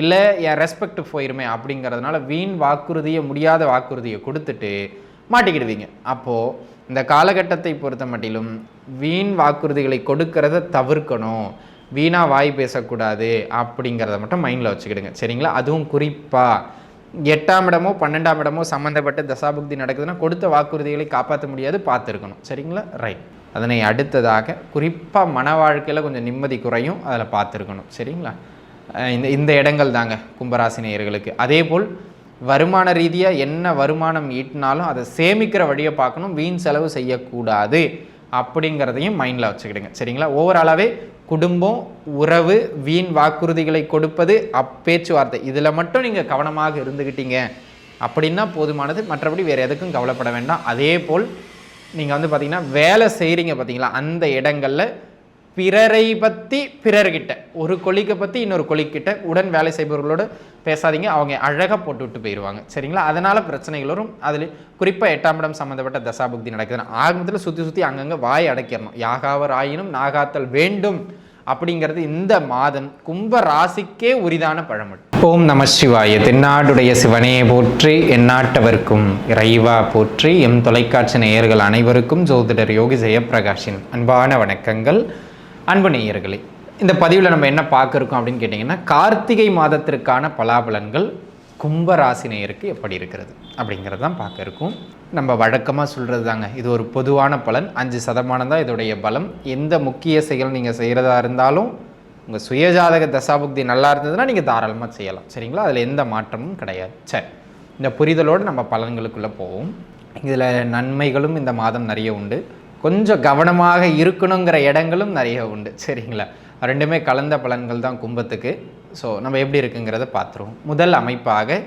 இல்லை என் ரெஸ்பெக்ட் போயிருமே அப்படிங்கிறதுனால வீண் வாக்குறுதியை முடியாத வாக்குறுதியை கொடுத்துட்டு மாட்டிக்கிடுவீங்க. அப்போது இந்த காலகட்டத்தை பொறுத்த மட்டிலும் வீண் வாக்குறுதிகளை கொடுக்கறத தவிர்க்கணும். வீணாக வாய் பேசக்கூடாது அப்படிங்கிறத மட்டும் மைண்டில் வச்சுக்கிடுங்க. சரிங்களா? அதுவும் குறிப்பாக எட்டாம் இடமோ பன்னெண்டாம் இடமோ சம்மந்தப்பட்ட தசாபுக்தி நடக்குதுன்னா கொடுத்த வாக்குறுதிகளை காப்பாற்ற முடியாது பார்த்துருக்கணும். சரிங்களா? ரைட் அதனை அடுத்ததாக குறிப்பாக மன வாழ்க்கையில் கொஞ்சம் நிம்மதி குறையும் அதில் பார்த்துருக்கணும். சரிங்களா? இந்த இந்த இடங்கள் தாங்க கும்பராசி நேயர்களுக்கு. அதே போல் வருமான ரீதியாக என்ன வருமானம் ஈட்டினாலும் அதை சேமிக்கிற வழியை பார்க்கணும் வீண் செலவு செய்யக்கூடாது அப்படிங்கிறதையும் மைண்டில் வச்சுக்கிடுங்க. சரிங்களா? ஓவராலாகவே குடும்பம் உறவு வீண் வாக்குறுதிகளை கொடுப்பது அப்பேச்சுவார்த்தை. இதில் மட்டும் நீங்கள் கவனமாக இருந்துக்கிட்டீங்க அப்படின்னா போதுமானது. மற்றபடி வேறு எதுக்கும் கவலைப்பட வேண்டாம். அதே போல் நீங்கள் வந்து பார்த்தீங்கன்னா வேலை செய்கிறீங்க பார்த்தீங்களா அந்த இடங்களில் பிறரை பற்றி பிறர்கிட்ட ஒரு கொலிக்கை பற்றி இன்னொரு கொலிக்கிட்ட உடன் வேலை செய்பவர்களோடு பேசாதீங்க. அவங்க அழகாக போட்டு விட்டு போயிடுவாங்க சரிங்களா? அதனால் பிரச்சனைகள் வரும். அதில் குறிப்பாக எட்டாம் இடம் சம்மந்தப்பட்ட தசாபுக்தி நடக்குதுன்னா ஆரம்பத்தில் சுற்றி சுற்றி அங்கங்கே வாய் அடைக்கிறணும். யாகாவர் ஆயினும் நாகாத்தல் வேண்டும் அப்படிங்கிறது இந்த மாதம் கும்ப ராசிக்கே உரிதான பழமொழி. ஓம் நம சிவாய. தென்னாடுடைய சிவனே போற்றி எந்நாட்டவர்க்கும் இறைவா போற்றி எம் தொலைக்காட்சி நேயர்கள் அனைவருக்கும் ஜோதிடர் யோகி ஜெயப்பிரகாஷின் அன்பான வணக்கங்கள். அன்பு நேயர்களே இந்த பதிவில் நம்ம என்ன பார்க்குறோம் அப்படின்னு கேட்டிங்கன்னா கார்த்திகை மாதத்திற்கான பலாபலன்கள் கும்பராசினியருக்கு நேயருக்கு எப்படி இருக்கிறது அப்படிங்கிறது தான் பார்க்க இருக்கும். நம்ம வழக்கமாக சொல்கிறது தாங்க இது ஒரு பொதுவான பலன் அஞ்சு சதமானம் தான் இதோடைய பலம். எந்த முக்கிய செயல் நீங்கள் செய்கிறதா இருந்தாலும் உங்கள் சுயஜாதக தசாபுக்தி நல்லா இருந்ததுன்னா நீங்கள் தாராளமாக செய்யலாம். சரிங்களா? அதில் எந்த மாற்றமும் கிடையாது. சரி இந்த புரிதலோடு நம்ம பலன்களுக்குள்ளே போவோம். இதில் நன்மைகளும் இந்த மாதம் நிறைய உண்டு. கொஞ்சம் கவனமாக இருக்கணுங்கிற இடங்களும் நிறைய உண்டு. சரிங்களா? ரெண்டுமே கலந்த பலன்கள் தான் கும்பத்துக்கு. ஸோ நம்ம எப்படி இருக்குங்கிறத பார்த்துருவோம். முதல் அமைப்பாக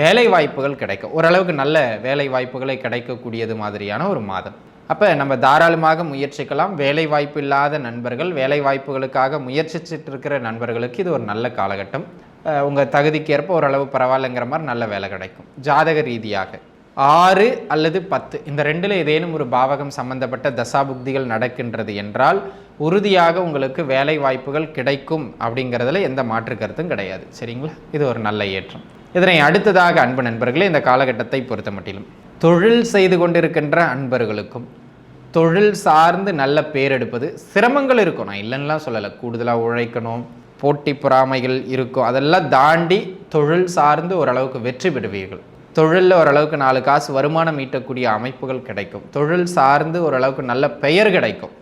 வேலை வாய்ப்புகள் கிடைக்கும். ஓரளவுக்கு நல்ல வேலை வாய்ப்புகளை கிடைக்கக்கூடியது மாதிரியான ஒரு மாதம். அப்போ நம்ம தாராளமாக முயற்சிக்கலாம். வேலை வாய்ப்பு இல்லாத நண்பர்கள் வேலை வாய்ப்புகளுக்காக முயற்சிச்சுட்டு இருக்கிற நண்பர்களுக்கு இது ஒரு நல்ல காலகட்டம். உங்கள் தகுதிக்கேற்ப ஓரளவு பரவாயில்லைங்கிற மாதிரி நல்ல வேலை கிடைக்கும். ஜாதக ரீதியாக. ஆறு அல்லது பத்து. இந்த ரெண்டில் ஏதேனும் ஒரு பாவகம் சம்பந்தப்பட்ட தசாபுக்திகள் நடக்கின்றது என்றால் உறுதியாக உங்களுக்கு வேலை வாய்ப்புகள் கிடைக்கும் அப்படிங்கிறதுல எந்த மாற்று கருத்தும் கிடையாது. சரிங்களா? இது ஒரு நல்ல ஏற்றம். இதனை அடுத்ததாக அன்பு நண்பர்களே இந்த காலகட்டத்தை பொறுத்த மட்டிலும் தொழில் செய்து கொண்டிருக்கின்ற அன்பர்களுக்கும் தொழில் சார்ந்து நல்ல பேர் எடுப்பது சிரமங்கள் இருக்கும். நான் இல்லைன்னுலாம் சொல்லலை. கூடுதலாக உழைக்கணும் போட்டி பொறாமைகள் இருக்கும். அதெல்லாம் தாண்டி தொழில் சார்ந்து ஓரளவுக்கு வெற்றி பெறுவீர்கள். தொழிலில் ஓரளவுக்கு நாலு காசு வருமானம் ஈட்டக்கூடிய அமைப்புகள் கிடைக்கும். தொழில் சார்ந்து ஓரளவுக்கு நல்ல பெயர் கிடைக்கும்.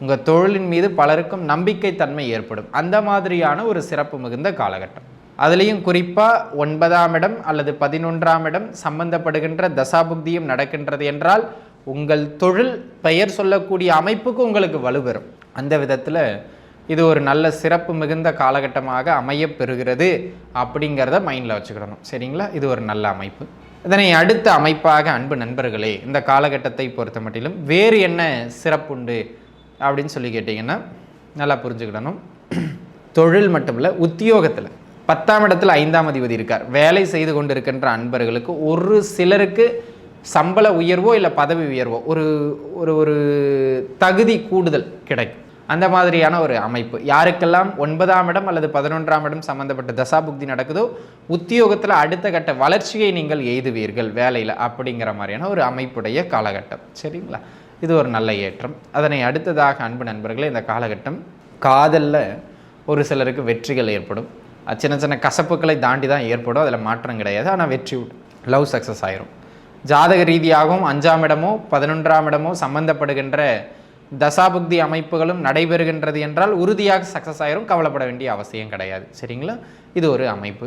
உங்கள் தொழிலின் மீது பலருக்கும் நம்பிக்கை தன்மை ஏற்படும். அந்த மாதிரியான ஒரு சிறப்பு மிகுந்த காலகட்டம். அதுலேயும் குறிப்பாக ஒன்பதாம் இடம் அல்லது பதினொன்றாம் இடம் சம்பந்தப்படுகின்ற தசாபுக்தியும் நடக்கின்றது என்றால் உங்கள் தொழில் பெயர் சொல்லக்கூடிய அமைப்புக்கு உங்களுக்கு வலுப்பெறும். அந்த விதத்தில் இது ஒரு நல்ல சிறப்பு மிகுந்த காலகட்டமாக அமையப்பெறுகிறது அப்படிங்கிறத மைண்டில் வச்சுக்கிடணும். சரிங்களா? இது ஒரு நல்ல அமைப்பு. இதனை அடுத்த அமைப்பாக அன்பு நண்பர்களே இந்த காலகட்டத்தை பொறுத்த மட்டிலும் வேறு என்ன சிறப்புண்டு அப்படின்னு சொல்லி கேட்டிங்கன்னா நல்லா புரிஞ்சுக்கிடணும். தொழில் மட்டும் இல்லை உத்தியோகத்தில். பத்தாம் இடத்துல ஐந்தாம் அதிபதி இருக்கார். வேலை செய்து கொண்டிருக்கின்ற அன்பர்களுக்கு ஒரு சிலருக்கு சம்பள உயர்வோ இல்லை பதவி உயர்வோ ஒரு ஒரு ஒரு தகுதி கூடுதல் கிடைக்கும். அந்த மாதிரியான ஒரு அமைப்பு. யாருக்கெல்லாம் ஒன்பதாம் இடம் அல்லது பதினொன்றாம் இடம் சம்பந்தப்பட்ட தசாபுக்தி நடக்குதோ உத்தியோகத்தில் அடுத்த கட்ட வளர்ச்சியை நீங்கள் எய்துவீர்கள் வேலையில் அப்படிங்கிற மாதிரியான ஒரு அமைப்புடைய காலகட்டம். சரிங்களா? இது ஒரு நல்ல ஏற்றம். அதனை அடுத்ததாக அன்பு நண்பர்களே இந்த காலகட்டம் காதலில் ஒரு சிலருக்கு வெற்றிகள் ஏற்படும். சின்ன சின்ன கசப்புகளை தாண்டி தான் ஏற்படும். அதில் மாற்றம் கிடையாது. ஆனால் வெற்றி லவ் சக்ஸஸ் ஆயிரும். ஜாதக ரீதியாகவும் அஞ்சாம் இடமோ பதினொன்றாம் இடமோ சம்பந்தப்படுகின்ற தசாபுக்தி அமைப்புகளும் நடைபெறுகின்றது என்றால் உறுதியாக சக்ஸஸ் ஆயிரும் கவலைப்பட வேண்டிய அவசியம் கிடையாது. சரிங்களா? இது ஒரு அமைப்பு.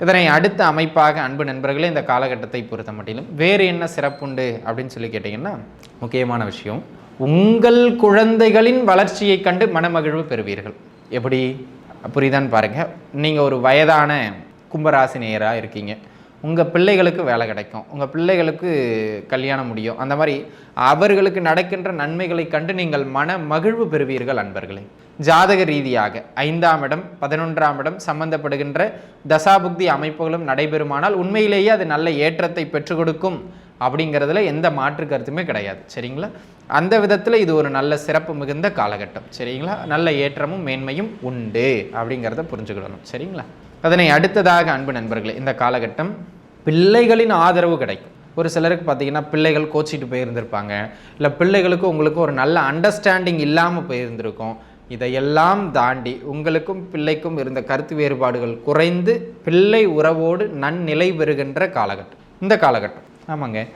இதனை அடுத்த அமைப்பாக அன்பு நண்பர்களே இந்த காலகட்டத்தை பொறுத்த மட்டிலும் வேறு என்ன சிறப்புண்டு அப்படின்னு சொல்லி கேட்டிங்கன்னா முக்கியமான விஷயம் உங்கள் குழந்தைகளின் வளர்ச்சியை கண்டு மனமகிழ்வு பெறுவீர்கள். எப்படி? புரியுதான்னு பாருங்கள் நீங்கள் ஒரு வயதான கும்பராசினியராக இருக்கீங்க. உங்கள் பிள்ளைகளுக்கு வேலை கிடைக்கும். உங்கள் பிள்ளைகளுக்கு கல்யாணம் முடியும். அந்த மாதிரி அவர்களுக்கு நடக்கின்ற நன்மைகளை கண்டு நீங்கள் மன மகிழ்வு பெறுவீர்கள் அன்பர்களே. ஜாதக ரீதியாக ஐந்தாம் இடம் பதினொன்றாம் இடம் சம்பந்தப்படுகின்ற தசாபுக்தி அமைப்புகளும் நடைபெறுமானால் உண்மையிலேயே அது நல்ல ஏற்றத்தை பெற்றுக் கொடுக்கும் அப்படிங்கிறதுல எந்த மாற்று கருத்துமே கிடையாது. சரிங்களா? அந்த விதத்தில் இது ஒரு நல்ல சிறப்பு மிகுந்த காலகட்டம். சரிங்களா? நல்ல ஏற்றமும் மேன்மையும் உண்டு அப்படிங்கிறத புரிஞ்சுக்கிடணும். சரிங்களா? அதனை அடுத்ததாக அன்பு நண்பர்களே இந்த காலகட்டம் பிள்ளைகளின் ஆதரவு கிடைக்கும். ஒரு சிலருக்கு பார்த்தீங்கன்னா பிள்ளைகள் கோச்சிட்டு போயிருந்திருப்பாங்க. இல்லை பிள்ளைகளுக்கும் உங்களுக்கு ஒரு நல்ல அண்டர்ஸ்டாண்டிங் இல்லாமல் போயிருந்திருக்கும். இதையெல்லாம் தாண்டி உங்களுக்கும் பிள்ளைக்கும் இருந்த கருத்து வேறுபாடுகள் குறைந்து பிள்ளை உறவோடு நன்னிலை பெறுகின்ற காலகட்டம். இந்த காலகட்டம். ஆமாங்க.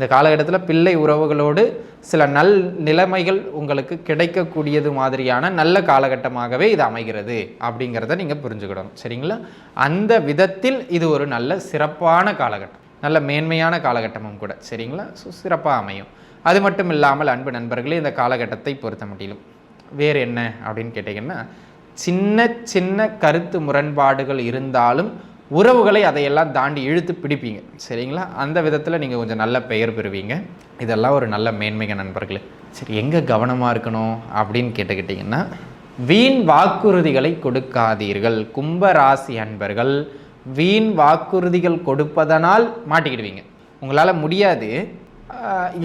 இந்த காலகட்டத்தில் பிள்ளை உறவுகளோடு சில நல் நிலைமைகள் உங்களுக்கு கிடைக்கக்கூடியது மாதிரியான நல்ல காலகட்டமாகவே இது அமைகிறது அப்படிங்கிறத நீங்கள் புரிஞ்சுக்கிடணும். சரிங்களா? அந்த விதத்தில் இது ஒரு நல்ல சிறப்பான காலகட்டம். நல்ல மேன்மையான காலகட்டமும் கூட. சரிங்களா? ஸோ சிறப்பாக அமையும். அது மட்டும் இல்லாமல் அன்பு நண்பர்களே இந்த காலகட்டத்தை பொறுத்த முடியும் வேறு என்ன அப்படின்னு கேட்டிங்கன்னா சின்ன சின்ன கருத்து முரண்பாடுகள் இருந்தாலும் உறவுகளை அதையெல்லாம் தாண்டி இழுத்து பிடிப்பீங்க. சரிங்களா? அந்த விதத்தில் நீங்கள் கொஞ்சம் நல்ல பெயர் பெறுவீங்க. இதெல்லாம் ஒரு நல்ல மேன்மைக நண்பர்களே. சரி எங்கே கவனமாக இருக்கணும் அப்படின்னு கேட்டுக்கிட்டிங்கன்னா வீண் வாக்குறுதிகளை கொடுக்காதீர்கள். கும்பராசி அன்பர்கள் வீண் வாக்குறுதிகள் கொடுப்பதனால் மாட்டிக்கிடுவீங்க. உங்களால் முடியாது.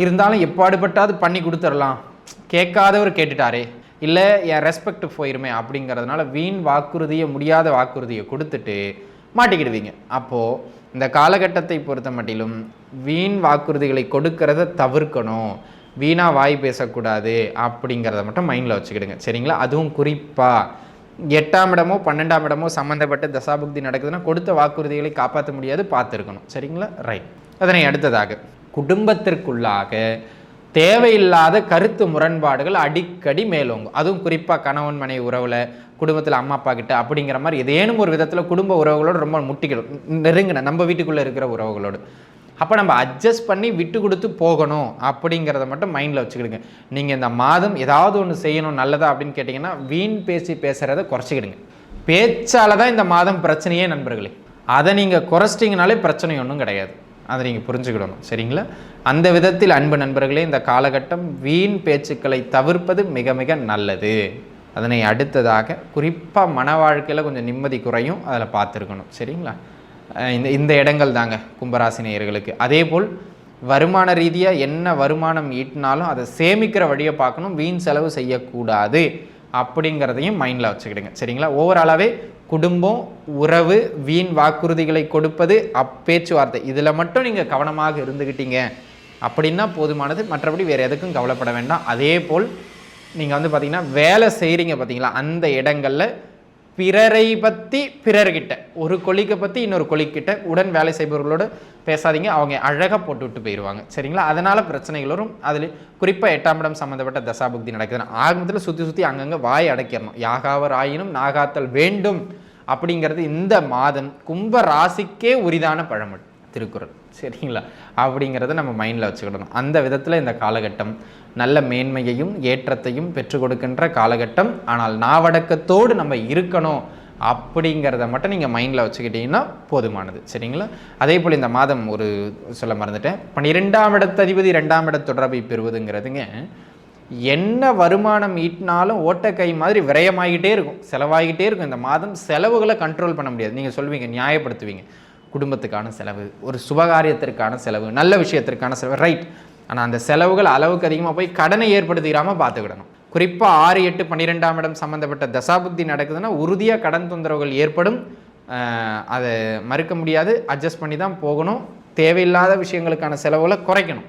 இருந்தாலும் எப்பாடுபட்டாவது பண்ணி கொடுத்துடலாம். கேட்காதவர் கேட்டுட்டாரே. இல்லை என் ரெஸ்பெக்ட் போயிருமே அப்படிங்கிறதுனால வீண் வாக்குறுதியை முடியாத வாக்குறுதியை கொடுத்துட்டு மாட்டிக்கிடுவீங்க. அப்போது இந்த காலகட்டத்தை பொறுத்த மட்டிலும் வீண் வாக்குறுதிகளை கொடுக்கறத தவிர்க்கணும். வீணாக வாய் பேசக்கூடாது அப்படிங்கிறத மட்டும் மைண்டில் வச்சுக்கிடுங்க. சரிங்களா? அதுவும் குறிப்பாக எட்டாம் இடமோ பன்னெண்டாம் இடமோ சம்மந்தப்பட்ட தசாபுக்தி நடக்குதுன்னா கொடுத்த வாக்குறுதிகளை காப்பாற்ற முடியாது பார்த்துருக்கணும். சரிங்களா? ரைட் அதனை அடுத்ததாக குடும்பத்திற்குள்ளாக தேவையில்லாத கருத்து முரண்பாடுகள் அடிக்கடி மேலோங்கும். அதுவும் குறிப்பாக கணவன் மனைவி உறவில் குடும்பத்தில் அம்மா அப்பா கிட்ட அப்படிங்கிற மாதிரி ஏதேனும் ஒரு விதத்தில் குடும்ப உறவுகளோடு ரொம்ப முட்டிக்கிடும். நெருங்கின நம்ம வீட்டுக்குள்ளே இருக்கிற உறவுகளோடு. அப்போ நம்ம அட்ஜஸ்ட் பண்ணி விட்டு கொடுத்து போகணும் அப்படிங்கிறத மட்டும் மைண்டில் வச்சுக்கிடுங்க. நீங்கள் இந்த மாதம் ஏதாவது ஒன்று செய்யணும் நல்லதா அப்படின்னு கேட்டிங்கன்னா வீண் பேசி பேசுகிறத குறைச்சிக்கிடுங்க. பேச்சால தான் இந்த மாதம் பிரச்சனையே நண்பர்களே. அதை நீங்கள் குறைச்சிட்டிங்கனாலே பிரச்சனை ஒன்றும் கிடையாது. அதை நீங்கள் புரிஞ்சுக்கிடணும். சரிங்களா? அந்த விதத்தில் அன்பு நண்பர்களே இந்த காலகட்டம் வீண் பேச்சுக்களை தவிர்ப்பது மிக மிக நல்லது. அதனை அடுத்ததாக குறிப்பாக மன வாழ்க்கையில் கொஞ்சம் நிம்மதி குறையும் அதில் பார்த்துருக்கணும். சரிங்களா? இந்த இந்த இடங்கள் தாங்க கும்பராசி நேயர்களுக்கு. அதே போல் வருமான ரீதியாக என்ன வருமானம் ஈட்டினாலும் அதை சேமிக்கிற வழியை பார்க்கணும் வீண் செலவு செய்யக்கூடாது அப்படிங்கிறதையும் மைண்டில் வச்சுக்கிடுங்க. சரிங்களா? ஓவராலாகவே குடும்பம் உறவு வீண் வாக்குறுதிகளை கொடுப்பது அப்பேச்சுவார்த்தை. இதில் மட்டும் நீங்கள் கவனமாக இருந்துக்கிட்டீங்க அப்படின்னா போதுமானது. மற்றபடி வேறு எதுக்கும் கவலைப்பட வேண்டாம். அதே போல் நீங்கள் வந்து பார்த்தீங்கன்னா வேலை செய்கிறீங்க பார்த்தீங்களா அந்த இடங்களில் பிறரை பற்றி பிறர்கிட்ட ஒரு கொலிக்கை பற்றி இன்னொரு கொலிக்கிட்ட உடன் வேலை செய்பவர்களோடு பேசாதீங்க. அவங்க அழகாக போட்டு விட்டு போயிடுவாங்க சரிங்களா? அதனால் பிரச்சனைகள் வரும். அதில் குறிப்பாக எட்டாம் இடம் சம்மந்தப்பட்ட தசாபுக்தி நடக்குதுன்னா ஆரம்பத்தில் சுற்றி சுற்றி அங்கங்கே வாய் அடைக்கிறணும். யாகாவர் ஆயினும் நாகாத்தல் வேண்டும் அப்படிங்கிறது இந்த மாதம் கும்ப ராசிக்கே உரிதான பழமொழி. திருக்குறள். சரிங்களா? அப்படிங்கிறத நம்ம மைண்டில் வச்சுக்கிடணும். அந்த விதத்தில் இந்த காலகட்டம் நல்ல மேன்மையையும் ஏற்றத்தையும் பெற்றுக் கொடுக்கின்ற காலகட்டம். ஆனால் நாவடக்கத்தோடு நம்ம இருக்கணும் அப்படிங்கிறத மட்டும் நீங்கள் மைண்டில் வச்சுக்கிட்டீங்கன்னா போதுமானது. சரிங்களா? அதே போல் இந்த மாதம் ஒரு சொல்ல மறந்துட்டேன். பன்னிரெண்டாம் இடத்ததிபதி ரெண்டாம் இட தொடர்பை பெறுவதுங்கிறதுங்க என்ன வருமானம் ஈட்டினாலும் ஓட்டக்கை மாதிரி விரயமாகிட்டே இருக்கும். செலவாகிட்டே இருக்கும். இந்த மாதம் செலவுகளை கண்ட்ரோல் பண்ண முடியாது. நீங்கள் சொல்வீங்க நியாயப்படுத்துவீங்க. குடும்பத்துக்கான செலவு ஒரு சுபகாரியத்திற்கான செலவு நல்ல விஷயத்திற்கான செலவு ரைட் ஆனால் அந்த செலவுகள் அளவுக்கு அதிகமாக போய் கடனை ஏற்படுத்திக்கிறாமல் பார்த்துக்கிடணும். குறிப்பாக ஆறு எட்டு பன்னிரெண்டாம் இடம் சம்மந்தப்பட்ட தசாபுக்தி நடக்குதுன்னா உறுதியாக கடன் தொந்தரவுகள் ஏற்படும். அதை மறுக்க முடியாது. அட்ஜஸ்ட் பண்ணி தான் போகணும். தேவையில்லாத விஷயங்களுக்கான செலவுகளை குறைக்கணும்.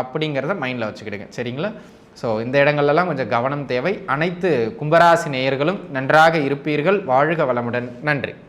அப்படிங்கிறத மைண்டில் வச்சுக்கிடுங்க. சரிங்களா? ஸோ இந்த இடங்கள்லாம் கொஞ்சம் கவனம் தேவை. அனைத்து கும்பராசி நேயர்களும் நன்றாக இருப்பீர்கள். வாழ்க வளமுடன். நன்றி.